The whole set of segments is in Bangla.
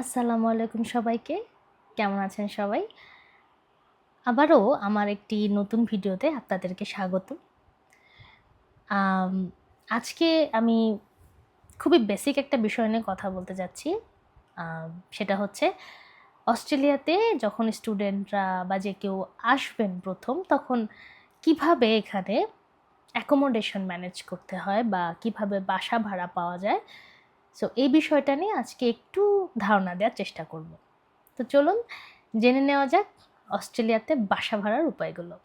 আসসালামু আলাইকুম সবাইকে। কেমন আছেন সবাই? আবারও আমার একটি নতুন ভিডিওতে আপনাদেরকে স্বাগত। আজকে আমি খুবই বেসিক একটা বিষয় নিয়ে কথা বলতে যাচ্ছি। সেটা হচ্ছে অস্ট্রেলিয়াতে যখন স্টুডেন্টরা বা যে কেউ আসবেন প্রথম, তখন কীভাবে এখানে অ্যাকোমোডেশন ম্যানেজ করতে হয় বা কীভাবে বাসা ভাড়া পাওয়া যায় সো এই বিষয়টা নিয়ে আজকে একটু ধারণা দেওয়ার চেষ্টা করব। তো চলুন, জেনে নেওয়া যাক অস্ট্রেলিয়াতে বাসা ভাড়ার উপায়গুলো।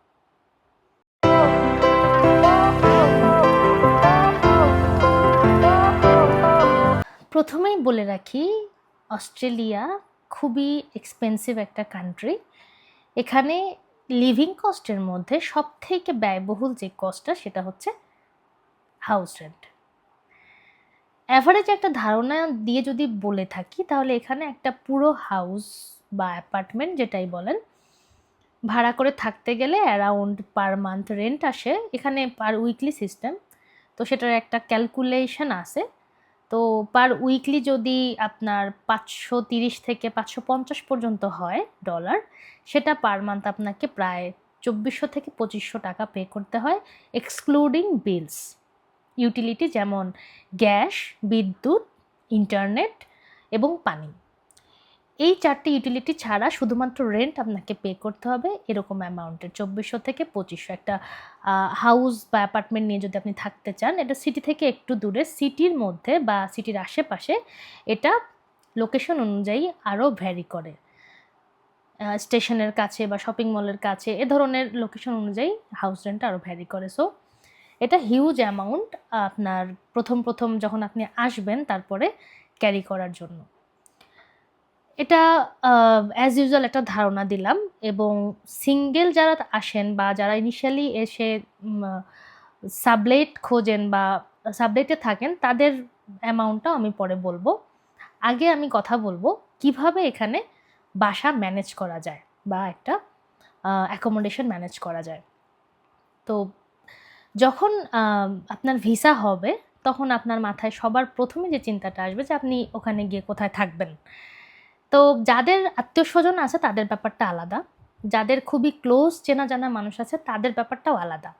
প্রথমেই বলে রাখি, অস্ট্রেলিয়া খুবই এক্সপেন্সিভ একটা কান্ট্রি এখানে লিভিং কস্টের মধ্যে সব থেকে ব্যয়বহুল যে কস্টটা সেটা হচ্ছে হাউস রেন্ট অ্যাভারেজ একটা ধারণা দিয়ে যদি বলে থাকি, তাহলে এখানে একটা পুরো হাউস বা অ্যাপার্টমেন্ট যেটাই বলেন, ভাড়া করে থাকতে গেলে অ্যারাউন্ড পার মান্থ রেন্ট আসে। এখানে পার উইকলি সিস্টেম তো সেটার একটা ক্যালকুলেশন আছে। তো পার উইকলি যদি আপনার পাঁচশো তিরিশ থেকে পাঁচশো পঞ্চাশ পর্যন্ত হয় ডলার সেটা পার মান্থ আপনাকে প্রায় চব্বিশশো থেকে পঁচিশশো টাকা পে করতে হয় এক্সক্লুডিং বিলস ইউটিলিটি যেমন গ্যাস, বিদ্যুৎ, ইন্টারনেট এবং পানি। এই চারটি ইউটিলিটি ছাড়া শুধুমাত্র রেন্ট আপনাকে পে করতে হবে, এরকম অ্যামাউন্টের চব্বিশশো থেকে পঁচিশশো। একটা হাউস বা অ্যাপার্টমেন্ট নিয়ে যদি আপনি থাকতে চান, এটা সিটি থেকে একটু দূরে। সিটির মধ্যে বা সিটির আশেপাশে এটা লোকেশন অনুযায়ী আরও ভ্যারি করে। স্টেশনের কাছে বা শপিং মলের কাছে, এ ধরনের লোকেশন অনুযায়ী হাউস রেন্ট আরও ভ্যারি করে। সো এটা হিউজ অ্যামাউন্ট আপনার প্রথম প্রথম যখন আপনি আসবেন তারপরে ক্যারি করার জন্য। এটা অ্যাজ ইউজুয়াল একটা ধারণা দিলাম এবং সিঙ্গেল যারা আসেন বা যারা ইনিশিয়ালি এসে সাবলেট খোঁজেন বা সাবলেটে থাকেন, তাদের অ্যামাউন্টটাও আমি পরে বলব। আগে আমি কথা বলব কীভাবে এখানে বাসা ম্যানেজ করা যায় বা একটা অ্যাকোমোডেশন ম্যানেজ করা যায়। তো যখন আপনার ভিসা হবে, তখন আপনার মাথায় সবার প্রথমে যে চিন্তাটা আসবে যে আপনি ওখানে গিয়ে কোথায় থাকবেন। তো যাদের আত্মীয় স্বজন আছে, তাদের ব্যাপারটা আলাদা। যাদের খুবই ক্লোজ চেনা জানা মানুষ আছে, তাদের ব্যাপারটাও আলাদা।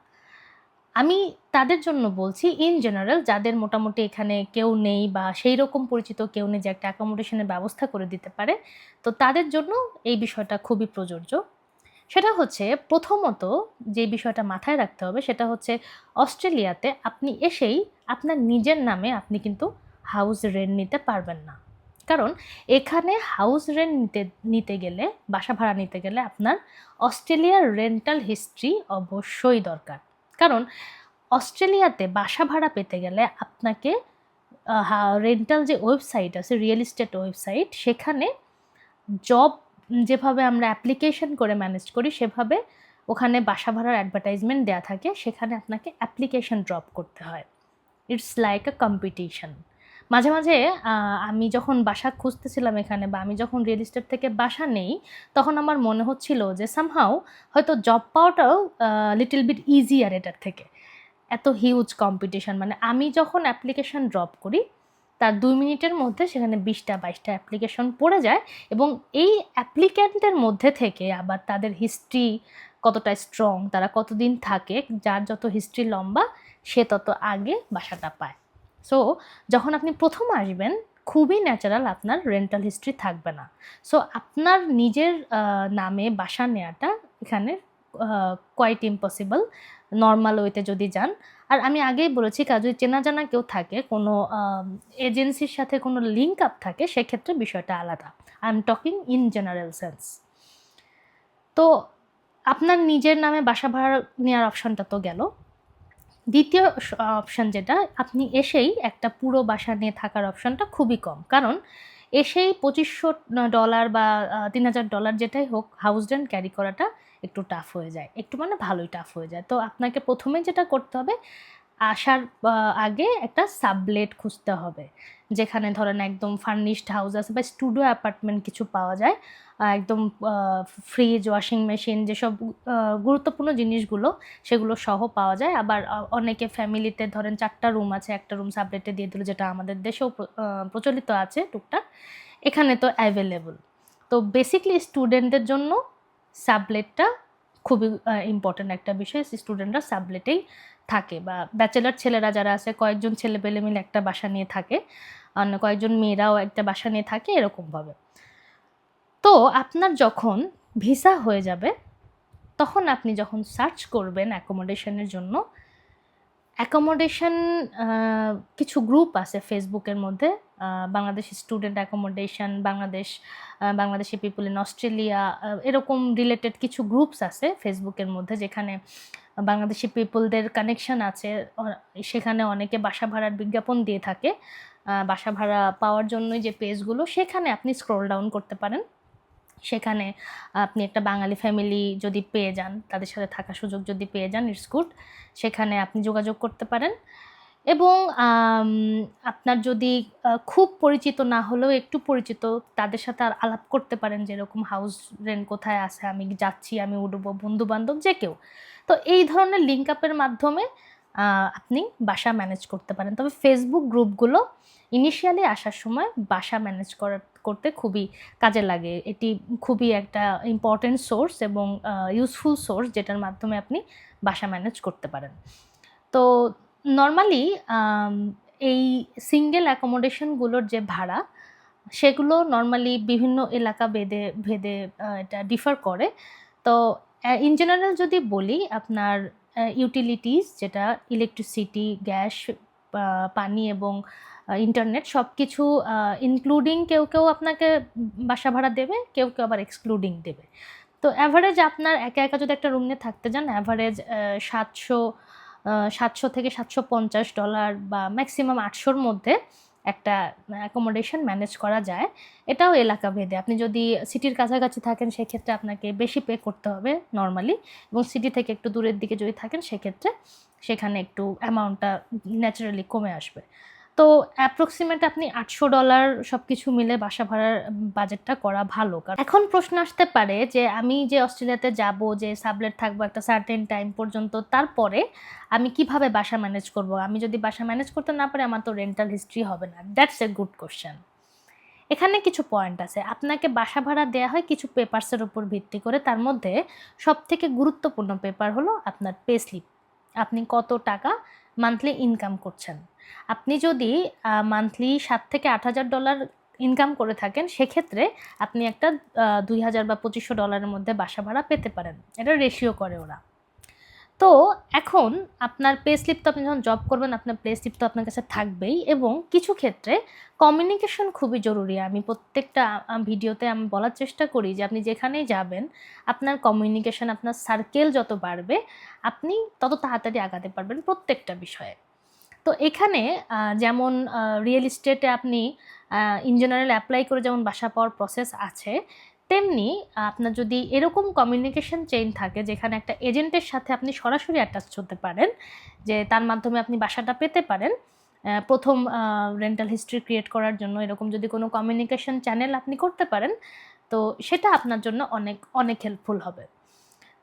আমি তাদের জন্য বলছি ইন জেনারেল যাদের মোটামুটি এখানে কেউ নেই বা সেই রকম পরিচিত কেউ নেই যে একটা অ্যাকোমোডেশনের ব্যবস্থা করে দিতে পারে, তো তাদের জন্য এই বিষয়টা খুবই প্রযোজ্য। সেটা হচ্ছে প্রথমত যে বিষয়টা মাথায় রাখতে হবে সেটা হচ্ছে অস্ট্রেলিয়াতে আপনি এসেই আপনার নিজের নামে আপনি কিন্তু হাউস রেন্ট নিতে পারবেন না। কারণ এখানে হাউস রেন্ট নিতে নিতে গেলে, বাসা ভাড়া নিতে গেলে আপনার অস্ট্রেলিয়ার রেন্টাল হিস্ট্রি অবশ্যই দরকার। কারণ অস্ট্রেলিয়াতে বাসা ভাড়া পেতে গেলে আপনাকে রেন্টাল যে ওয়েবসাইট আছে, রিয়েল এস্টেট ওয়েবসাইট, সেখানে জব যেভাবে আমরা অ্যাপ্লিকেশন করে ম্যানেজ করি, সেভাবে ওখানে বাসা ভাড়ার অ্যাডভার্টাইজমেন্ট দেওয়া থাকে, সেখানে আপনাকে অ্যাপ্লিকেশন ড্রপ করতে হয়। ইটস লাইক আ কম্পিটিশন মাঝে মাঝে আমি যখন বাসা খুঁজতেছিলাম এখানে বা আমি যখন রিয়েল এস্টেট থেকে বাসা নেই, তখন আমার মনে হচ্ছিল যে সামহাও হয়তো জব পাওয়াটাও লিটিল বিট ইজিয়ার এটার থেকে। এত হিউজ কম্পিটিশন মানে আমি যখন অ্যাপ্লিকেশন ড্রপ করি তার দুই মিনিটের মধ্যে সেখানে বিশটা, বাইশটা অ্যাপ্লিকেশন পড়ে যায় এবং এই অ্যাপ্লিক্যান্টের মধ্যে থেকে আবার তাদের হিস্ট্রি কতটা স্ট্রং তারা কতদিন থাকে, যার যত হিস্ট্রি লম্বা, সে তত আগে বাসাটা পায়। সো যখন আপনি প্রথম আসবেন, খুবই ন্যাচারাল আপনার রেন্টাল হিস্ট্রি থাকবে না। সো আপনার নিজের নামে বাসা নেওয়াটা এখানে কোয়াইট ইম্পসিবল নর্মাল ওয়েতে যদি যান আর আমি আগেই বলেছি কাজ যদি চেনা জানা কেউ থাকে, কোনো এজেন্সির সাথে কোনো লিঙ্ক আপ থাকে, সেক্ষেত্রে বিষয়টা আলাদা। I am talking in general sense তো আপনার নিজের নামে বাসা ভাড়া নেওয়ার অপশানটা তো গেল। দ্বিতীয় অপশান যেটা, আপনি এসেই একটা পুরো বাসা নিয়ে থাকার অপশানটা খুবই কম। কারণ এসেই পঁচিশশো ডলার বা তিন হাজার ডলার যেটাই হোক হাউস রেন্ট ক্যারি করাটা একটু টাফ হয়ে যায়। একটু মানে ভালোই টাফ হয়ে যায়। তো আপনাকে প্রথমে যেটা করতে হবে, আসার আগে একটা সাবলেট খুঁজতে হবে। যেখানে ধরেন একদম ফার্নিশড হাউস আছে বা স্টুডিও অ্যাপার্টমেন্ট কিছু পাওয়া যায়। একদম ফ্রিজ ওয়াশিং মেশিন যেসব গুরুত্বপূর্ণ জিনিসগুলো সেগুলো সহ পাওয়া যায়। আবার অনেকে ফ্যামিলিতে ধরেন চারটা রুম আছে, একটা রুম সাবলেটে দিয়ে দিল, যেটা আমাদের দেশেও প্রচলিত আছে টুকটাক। এখানে তো অ্যাভেলেবল তো বেসিকলি স্টুডেন্টদের জন্য সাবলেটটা খুবই ইম্পর্ট্যান্ট একটা বিষয়। স্টুডেন্টরা সাবলেটেই থাকে বা ব্যাচেলার ছেলেরা যারা আছে, কয়েকজন ছেলে পেলে মিলে একটা বাসা নিয়ে থাকে, অন্য কয়েকজন মেয়েরাও একটা বাসা নিয়ে থাকে, এরকমভাবে। তো আপনার যখন ভিসা হয়ে যাবে, তখন আপনি যখন সার্চ করবেন অ্যাকোমোডেশনের জন্য অ্যাকোমোডেশন কিছু গ্রুপ আছে ফেসবুকের মধ্যে Bangladesh student accommodation Bangladesh Bangladeshi people in Australia এরকম রিলেটেড কিছু গ্রুপস আছে ফেসবুকের মধ্যে যেখানে বাংলাদেশি পিপলদের কানেকশন আছে। সেখানে অনেকে বাসা ভাড়ার বিজ্ঞাপন দিয়ে থাকে। বাসা ভাড়া পাওয়ার জন্যই যে পেজগুলো সেখানে আপনি স্ক্রল ডাউন করতে পারেন। সেখানে আপনি একটা বাঙালি ফ্যামিলি যদি পেয়ে যান, তাদের সাথে থাকার সুযোগ যদি পেয়ে যান ইটস গুড সেখানে আপনি যোগাযোগ করতে পারেন। এবং আপনার যদি খুব পরিচিত না হলেও একটু পরিচিত, তাদের সাথে আর আলাপ করতে পারেন যেরকম হাউস রেন্ট কোথায় আছে, আমি যাচ্ছি, আমি উঠবো বন্ধু বান্ধব যে কেউ। তো এই ধরনের লিঙ্ক আপের মাধ্যমে আপনি বাসা ম্যানেজ করতে পারেন। তবে ফেসবুক গ্রুপগুলো ইনিশিয়ালি আসার সময় বাসা ম্যানেজ করার করতে খুবই কাজে লাগে। এটি খুবই একটা ইম্পর্টেন্ট সোর্স এবং ইউজফুল সোর্স যেটার মাধ্যমে আপনি বাসা ম্যানেজ করতে পারেন। তো নর্মালি এই সিঙ্গেল অ্যাকোমোডেশনগুলোর যে ভাড়া, সেগুলো নর্মালি বিভিন্ন এলাকা ভেদে ভেদে এটা ডিফার করে। তো ইন জেনারেল যদি বলি, আপনার ইউটিলিটিস যেটা ইলেকট্রিসিটি গ্যাস পানি এবং ইন্টারনেট সব কিছু ইনক্লুডিং কেউ কেউ আপনাকে বাসা ভাড়া দেবে, কেউ কেউ আবার এক্সক্লুডিং দেবে। তো অ্যাভারেজ আপনার একা একা যদি একটা রুম থাকতে যান অ্যাভারেজ সাতশো সাতশো থেকে সাতশো পঞ্চাশ ডলার বা ম্যাক্সিমাম আটশোর মধ্যে একটা অ্যাকোমোডেশন ম্যানেজ করা যায়। এটাও এলাকা ভেদে আপনি যদি সিটির কাছাকাছি থাকেন, সেক্ষেত্রে আপনাকে বেশি পে করতে হবে নর্মালি এবং সিটি থেকে একটু দূরের দিকে যদি থাকেন, সেক্ষেত্রে সেখানে একটু অ্যামাউন্টটা ন্যাচারালি কমে আসবে। তো অ্যাপ্রক্সিমেট আপনি আটশো ডলার সব কিছু মিলে বাসা ভাড়ার বাজেটটা করা ভালো। কারণ এখন প্রশ্ন আসতে পারে যে আমি যে অস্ট্রেলিয়াতে যাব, যে সাবলেট থাকব একটা সার্টেন টাইম পর্যন্ত, তারপরে আমি কীভাবে বাসা ম্যানেজ করব? আমি যদি বাসা ম্যানেজ করতে না পারি, আমার তো রেন্টাল হিস্ট্রি হবে না। দ্যাটস এ গুড কোশ্চেন এখানে কিছু পয়েন্ট আছে। আপনাকে বাসা ভাড়া দেওয়া হয় কিছু পেপারসের উপর ভিত্তি করে। তার মধ্যে সব থেকে গুরুত্বপূর্ণ পেপার হলো আপনার পে স্লিপ আপনি কত টাকা মান্থলি ইনকাম করছেন? আপনি যদি মান্থলি সাত থেকে আট হাজার ডলার ইনকাম করে থাকেন, সেক্ষেত্রে আপনি একটা দুই হাজার বা পঁচিশশো ডলারের মধ্যে বাসা ভাড়া পেতে পারেন। এটা রেশিও করে ওরা। তো এখন আপনার পে স্লিপ তো আপনি যখন জব করবেন, আপনার পে স্লিপ তো আপনার কাছে থাকবেই এবং কিছু ক্ষেত্রে কমিউনিকেশন খুবই জরুরি। আমি প্রত্যেকটা ভিডিওতে আমি বলার চেষ্টা করি যে আপনি যেখানেই যাবেন, আপনার কমিউনিকেশন আপনার সার্কেল যত বাড়বে, আপনি তত তাড়াতাড়ি আগাতে পারবেন প্রত্যেকটা বিষয়ে। তো এখানে যেমন রিয়েল এস্টেটে আপনি ইন জেনারেল অ্যাপ্লাই করে যেমন বাসা পাওয়ার প্রসেস আছে তেমনি আপনার যদি এরকম কমিউনিকেশন চেইন থাকে যেখানে একটা এজেন্টের সাথে আপনি সরাসরি অ্যাটাচ হতে পারেন, যে তার মাধ্যমে আপনি বাসাটা পেতে পারেন প্রথম রেন্টাল হিস্ট্রি ক্রিয়েট করার জন্য এরকম যদি কোনো কমিউনিকেশন চ্যানেল আপনি করতে পারেন, তো সেটা আপনার জন্য অনেক অনেক হেল্পফুল হবে।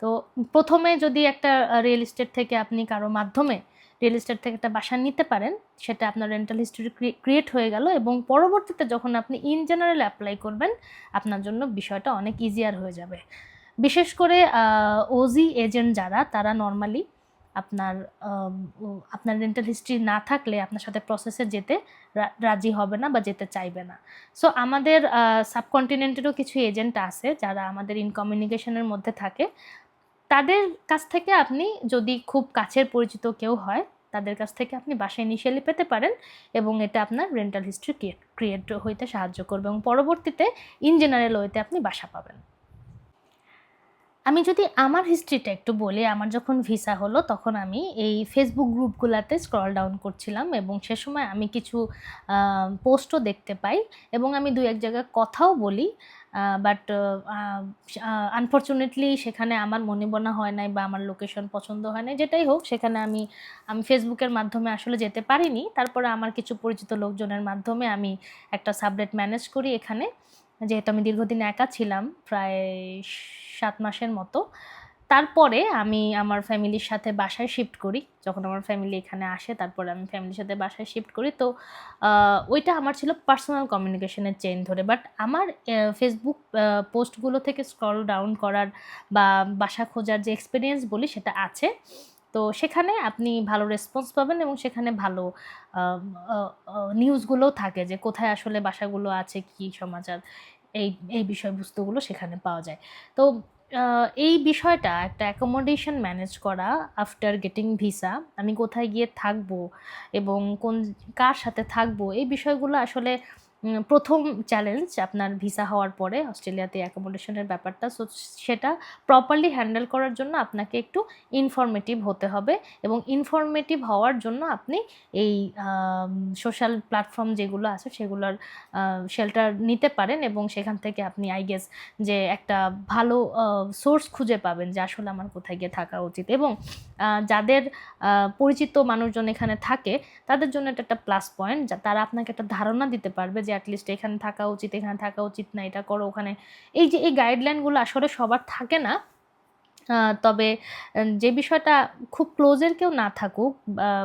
তো প্রথমে যদি একটা রিয়েল এস্টেট থেকে আপনি কারও মাধ্যমে রিয়েল এস্টেট থেকে একটা বাসা নিতে পারেন, সেটা আপনার রেন্টাল হিস্ট্রি ক্রিয়েট হয়ে গেল এবং পরবর্তীতে যখন আপনি ইন জেনারেল অ্যাপ্লাই করবেন, আপনার জন্য বিষয়টা অনেক ইজিয়ার হয়ে যাবে। বিশেষ করে ওজি এজেন্ট যারা, তারা নর্মালি আপনার আপনার রেন্টাল হিস্ট্রি না থাকলে আপনার সাথে প্রসেসে যেতে রাজি হবে না বা যেতে চাইবে না। সো আমাদের সাবকন্টিনেন্টেরও কিছু এজেন্ট আছে যারা আমাদের ইনকমিউনিকেশনের মধ্যে থাকে। তাদের কাছ থেকে আপনি যদি খুব কাছের পরিচিত কেউ হয়, তাদের কাছ থেকে আপনি বাসায় ইনিশিয়ালি পেতে পারেন এবং এটা আপনার রেন্টাল হিস্ট্রি ক্রিয়েট হইতে সাহায্য করবে এবং পরবর্তীতে ইন জেনারেল ওয়েতে আপনি বাসা পাবেন। আমি যদি আমার হিস্ট্রিটা একটু বলি, আমার যখন ভিসা হলো, তখন আমি এই ফেসবুক গ্রুপগুলোতে স্ক্রল ডাউন করছিলাম এবং সে সময় আমি কিছু পোস্টও দেখতে পাই এবং আমি দু এক জায়গায় কথাও বলি বাট আনফর্চুনেটলি সেখানে আমার মনে বনা হয় নাই বা আমার লোকেশন পছন্দ হয় নাই, যেটাই হোক, সেখানে আমি আমি ফেসবুকের মাধ্যমে আসলে যেতে পারিনি। তারপরে আমার কিছু পরিচিত লোকজনের মাধ্যমে আমি একটা সাবলেট ম্যানেজ করি এখানে। যেহেতু আমি দীর্ঘদিন একা ছিলাম, প্রায় সাত মাসের মতো। তারপরে আমি আমার ফ্যামিলির সাথে বাসায় শিফট করি। যখন আমার ফ্যামিলি এখানে আসে, তারপরে আমি ফ্যামিলির সাথে বাসায় শিফট করি। তো ওইটা আমার ছিল পার্সোনাল কমিউনিকেশনের চেন ধরে। বাট আমার ফেসবুক পোস্টগুলো থেকে স্ক্রল ডাউন করার বা বাসা খোঁজার যে এক্সপিরিয়েন্স বলি, সেটা আছে। তো সেখানে আপনি ভালো রেসপন্স পাবেন এবং সেখানে ভালো নিউজগুলোও থাকে যে কোথায় আসলে বাসাগুলো আছে, কি সমাচার, এই এই বিষয়বস্তুগুলো সেখানে পাওয়া যায়। তো এই বিষয়টা একটা অ্যাকোমোডেশন ম্যানেজ করা আফটার গেটিং ভিসা আমি কোথায় গিয়ে থাকব এবং কোন, কার সাথে থাকব, এই বিষয়গুলো আসলে প্রথম চ্যালেঞ্জ আপনার ভিসা হওয়ার পরে অস্ট্রেলিয়াতে অ্যাকোমোডেশনের ব্যাপারটা। সো সেটা প্রপারলি হ্যান্ডেল করার জন্য আপনাকে একটু ইনফরমেটিভ হতে হবে এবং ইনফরমেটিভ হওয়ার জন্য আপনি এই সোশ্যাল প্ল্যাটফর্ম যেগুলো আছে সেগুলোর শেল্টার নিতে পারেন এবং সেখান থেকে আপনি আই গেস যে একটা ভালো সোর্স খুঁজে পাবেন যে আসলে আমার কোথায় গিয়ে থাকা উচিত। এবং যাদের পরিচিত মানুষজন এখানে থাকে, তাদের জন্য এটা একটা প্লাস পয়েন্ট যা তারা আপনাকে একটা ধারণা দিতে পারবে যে অ্যাটলিস্ট এখানে থাকা উচিত, এখানে থাকা উচিত না, এটা করো, ওখানে। এই যে, এই গাইডলাইনগুলো আসলে সবার থাকে না তবে যে বিষয়টা খুব ক্লোজের কেউ না থাকুক,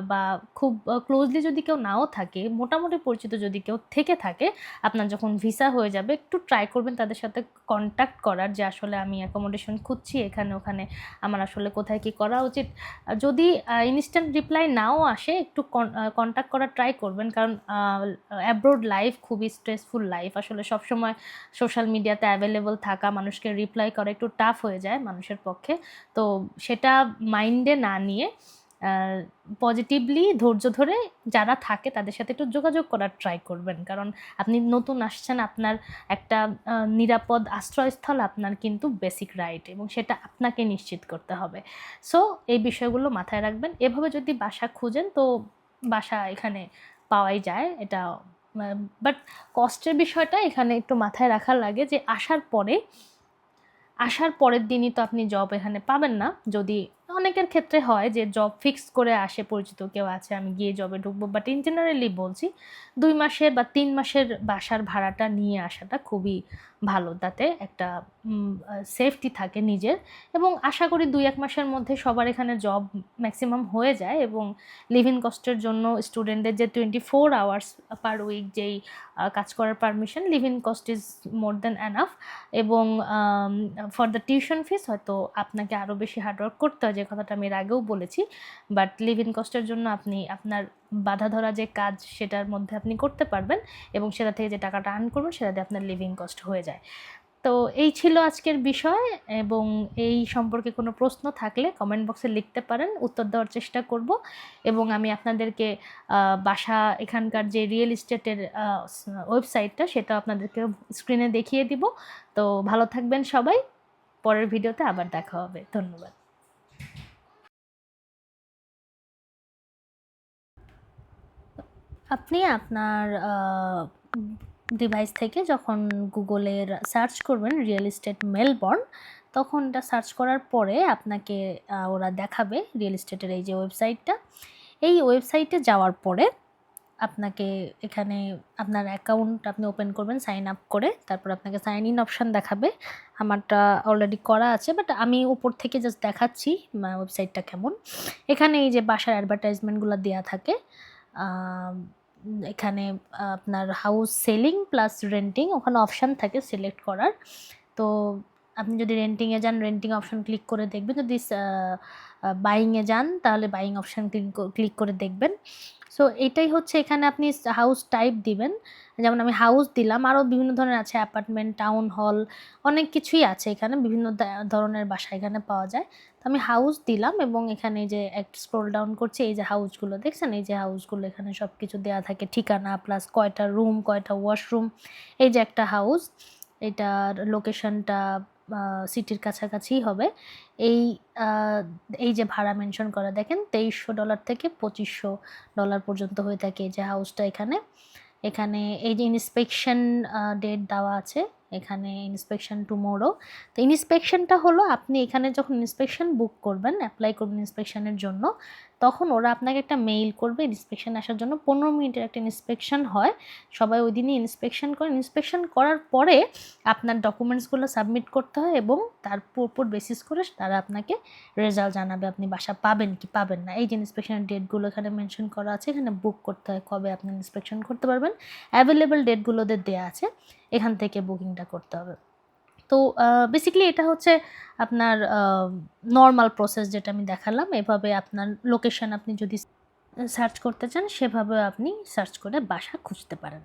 বা- খুব ক্লোজলি যদি কেউ নাও থাকে, মোটামুটি পরিচিত যদি কেউ থেকে থাকে, আপনার যখন ভিসা হয়ে যাবে, একটু ট্রাই করবেন তাদের সাথে কন্ট্যাক্ট করার যে আসলে আমি অ্যাকোমোডেশন খুঁজছি, এখানে, ওখানে আমার আসলে কোথায় কি করা উচিত। যদি ইনস্ট্যান্ট রিপ্লাই নাও আসে, একটু কন্ট্যাক্ট করার ট্রাই করবেন, কারণ অ্যাব্রোড লাইফ খুবই স্ট্রেসফুল লাইফ আসলে সবসময় সোশ্যাল মিডিয়াতে অ্যাভেলেবল থাকা, মানুষকে রিপ্লাই করা একটু টাফ হয়ে যায় মানুষের পক্ষে। তো সেটা মাইন্ডে না নিয়ে পজিটিভলি ধৈর্য ধরে যারা থাকে তাদের সাথে একটু যোগাযোগ করার ট্রাই করবেন। কারণ আপনি নতুন আসছেন, আপনার একটা নিরাপদ আশ্রয়স্থল আপনার কিন্তু বেসিক রাইট এবং সেটা আপনাকে নিশ্চিত করতে হবে। সো এই বিষয়গুলো মাথায় রাখবেন। এভাবে যদি বাসা খুঁজেন, তো বাসা এখানে পাওয়াই যায়। এটা বাট কষ্টের বিষয়টা এখানে একটু মাথায় রাখা লাগে যে আসার পরে আসার পরের দিনই তো আপনি জব এখানে পাবেন না। যদি অনেকের ক্ষেত্রে হয় যে জব ফিক্স করে আসে, পরিচিত কেউ আছে, আমি গিয়ে জবে ঢুকবো। বাট ইন জেনারেলি বলছি, দুই মাসের বা তিন মাসের বাসার ভাড়াটা নিয়ে আসাটা খুবই ভালো। তাতে একটা সেফটি থাকে নিজের। এবং আশা করি দুই এক মাসের মধ্যে সবার এখানে জব ম্যাক্সিমাম হয়ে যায় এবং লিভিং কস্টের জন্য স্টুডেন্টদের যে twenty four hours per week যেই কাজ করার permission living cost is more than enough এবং ফর দ্য টিউশন ফিস হয়তো আপনাকে আরও বেশি হার্ডওয়ার্ক করতে হয়। যে কথাটা আমি এর আগেও বলেছি বাট লিভিং কস্টের জন্য আপনি আপনার বাধা ধরা যে কাজ সেটার মধ্যে আপনি করতে পারবেন এবং সেটা থেকে যে টাকাটা আর্ন করবেন সেটাতে আপনার লিভিং কস্ট হয়ে যায়। তো এই ছিল আজকের বিষয় এবং এই সম্পর্কে কোনো প্রশ্ন থাকলে কমেন্ট বক্সে লিখতে পারেন, উত্তর দেওয়ার চেষ্টা করব এবং আমি আপনাদেরকে বাসা এখানকার যে রিয়েল এস্টেটের ওয়েবসাইটটা সেটা আপনাদেরকে স্ক্রিনে দেখিয়ে দিব। তো ভালো থাকবেন সবাই, পরের ভিডিওতে আবার দেখা হবে। ধন্যবাদ। আপনি আপনার ডিভাইস থেকে যখন গুগলের সার্চ করবেন রিয়েল এস্টেট মেলবর্ন তখন এটা সার্চ করার পরে আপনাকে ওরা দেখাবে রিয়েল এস্টেটের এই যে ওয়েবসাইটটা এই ওয়েবসাইটে যাওয়ার পরে আপনাকে এখানে আপনার অ্যাকাউন্ট আপনি ওপেন করবেন সাইন আপ করে। তারপর আপনাকে সাইন ইন অপশান দেখাবে। আমারটা অলরেডি করা আছে বাট আমি উপর থেকে জাস্ট দেখাচ্ছি ওয়েবসাইটটা কেমন। এখানে এই যে বাসার অ্যাডভার্টাইজমেন্টগুলো দেওয়া থাকে এখানে আপনার হাউস সেলিং প্লাস রেন্টিং ওখানে অপশান থাকে সিলেক্ট করার। তো আপনি যদি রেন্টিংয়ে যান রেন্টিং অপশন ক্লিক করে দেখবেন। যদি বাইংয়ে যান, তাহলে বাইং অপশান ক্লিক করে দেখবেন। সো এটাই হচ্ছে এখানে আপনি হাউস টাইপ দিবেন। যেমন আমি হাউস দিলাম আরও বিভিন্ন ধরনের আছে অ্যাপার্টমেন্ট টাউন হল অনেক কিছুই আছে এখানে, বিভিন্ন ধরনের বাসা এখানে পাওয়া যায়। তো আমি হাউস দিলাম এবং এখানে যে এক স্ক্রোল ডাউন করছি, এই যে হাউসগুলো দেখছেন? এই যে হাউসগুলো এখানে সব কিছু দেওয়া থাকে, ঠিকানা প্লাস কয়টা রুম কয়টা ওয়াশরুম এই যে একটা হাউস এটার লোকেশনটা সিটির কাছাকাছি হবে। এই এই যে ভাড়া মেনশন করা, দেখেন তেইশশো ডলার থেকে পঁচিশশো ডলার পর্যন্ত হয়ে থাকে যে হাউসটা এখানে। এখানে এই যে ইন্সপেকশন ডেট দেওয়া আছে এখানে ইন্সপেকশন টুমোরো তো ইন্সপেকশনটা হলো, আপনি এখানে যখন ইন্সপেকশন বুক করবেন অ্যাপ্লাই করবেন ইন্সপেকশনের জন্য, তখন ওরা আপনাকে একটা মেইল করবে ইন্সপেকশন আসার জন্য। পনেরো মিনিটের একটা ইন্সপেকশন হয়। সবাই ওই দিনই ইন্সপেকশন করে। ইন্সপেকশন করার পরে আপনার ডকুমেন্টসগুলো সাবমিট করতে হয় এবং তার উপর বেসিস করে তারা আপনাকে রেজাল্ট জানাবে, আপনি বাসা পাবেন কি পাবেন না। এই যে ইন্সপেকশনের ডেটগুলো এখানে মেনশন করা আছে, এখানে বুক করতে হয় কবে আপনি ইন্সপেকশন করতে পারবেন। অ্যাভেলেবেল ডেটগুলোদের দেওয়া আছে। এখান থেকে বুকিংটা করতে হবে। তো বেসিক্যালি এটা হচ্ছে আপনার নর্মাল প্রসেস যেটা আমি দেখালাম। এভাবে আপনার লোকেশন আপনি যদি সার্চ করতে চান, সেভাবে আপনি সার্চ করে বাসা খুঁজতে পারেন।